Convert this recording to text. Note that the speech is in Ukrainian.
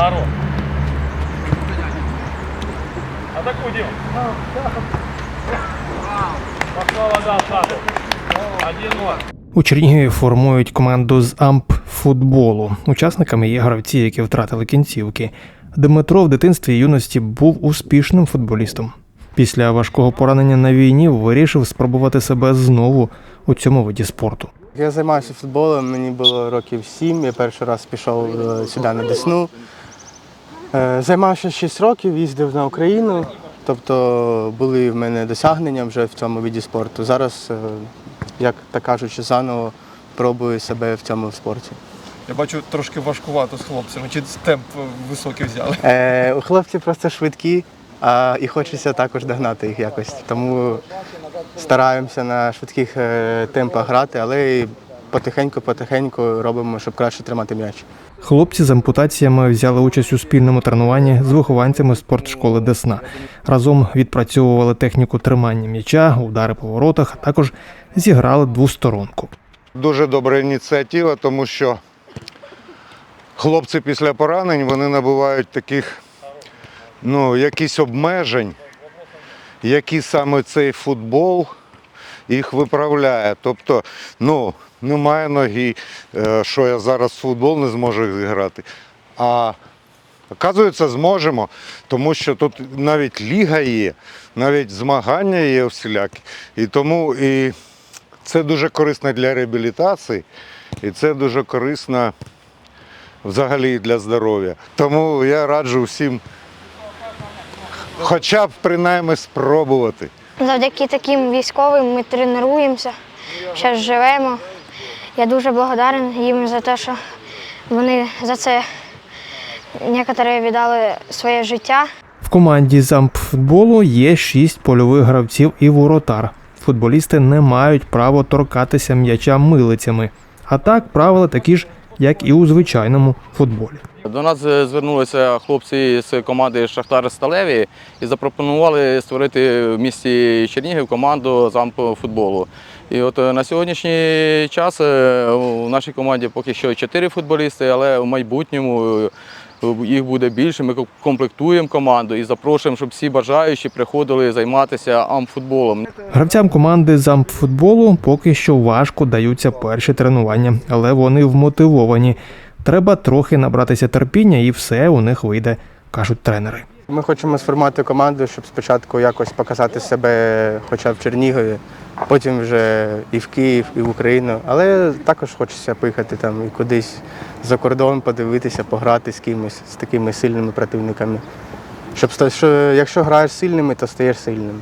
Арон. Атакуй, Дима. Пошла вода в хату. 1-0. У Чернігові формують команду з амп-футболу. Учасниками є гравці, які втратили кінцівки. Дмитро в дитинстві і юності був успішним футболістом. Після важкого поранення на війні вирішив спробувати себе знову у цьому виді спорту. Я займаюся футболом, мені було років сім. Я перший раз пішов е, сюди на Десну. Е, Займався 6 років, їздив на Україну. Тобто були в мене досягнення вже в цьому виді спорту. Зараз, е, як так кажучи, заново пробую себе в цьому спорті. Я бачу трошки важкувато з хлопцями. Чи темп високий взяли? Е, у хлопців просто швидкі, а і хочеться також догнати їх якось. Тому стараємося на швидких е, темпах грати, але потихеньку-потихеньку робимо, щоб краще тримати м'яч. Хлопці з ампутаціями взяли участь у спільному тренуванні з вихованцями спортшколи Десна. Разом відпрацьовували техніку тримання м'яча, удари по воротах, а також зіграли двосторонку. Дуже добра ініціатива, тому що хлопці після поранень вони набувають таких ну, якісь обмежень, які саме цей футбол їх виправляє. Тобто, ну, немає ноги, е, що я зараз в футбол не зможу зіграти. А Оказується, зможемо, тому що тут навіть ліга є, навіть змагання є всілякі. І тому і це дуже корисно для реабілітації, і це дуже корисно взагалі для здоров'я. Тому я раджу всім хоча б принаймні спробувати. Завдяки таким військовим ми тренуємося, зараз живемо. Я дуже благодарен їм за те, що вони за це некоторі віддали своє життя. В команді з ампфутболу є шість польових гравців і воротар. Футболісти не мають права торкатися м'яча милицями. А так правила такі ж, як і у звичайному футболі. До нас е, звернулися хлопці з команди Шахтар Сталеві і запропонували створити в місті Чернігів команду з ампфутболу. І от е, на сьогоднішній час е, у нашій команді поки що чотири футболісти, але в майбутньому їх буде більше. Ми комплектуємо команду і запрошуємо, щоб всі бажаючі приходили займатися амфутболом. Гравцям команди з ампфутболу поки що важко даються перші тренування, але вони вмотивовані. Треба трохи набратися терпіння, і все у них вийде, кажуть тренери. Ми хочемо сформувати команду, щоб спочатку якось показати себе хоча в Чернігові, потім вже і в Київ, і в Україну. Але також хочеться поїхати там і кудись за кордон, подивитися, пограти з кимось, з такими сильними противниками. Щоб якщо граєш сильними, то стаєш сильним.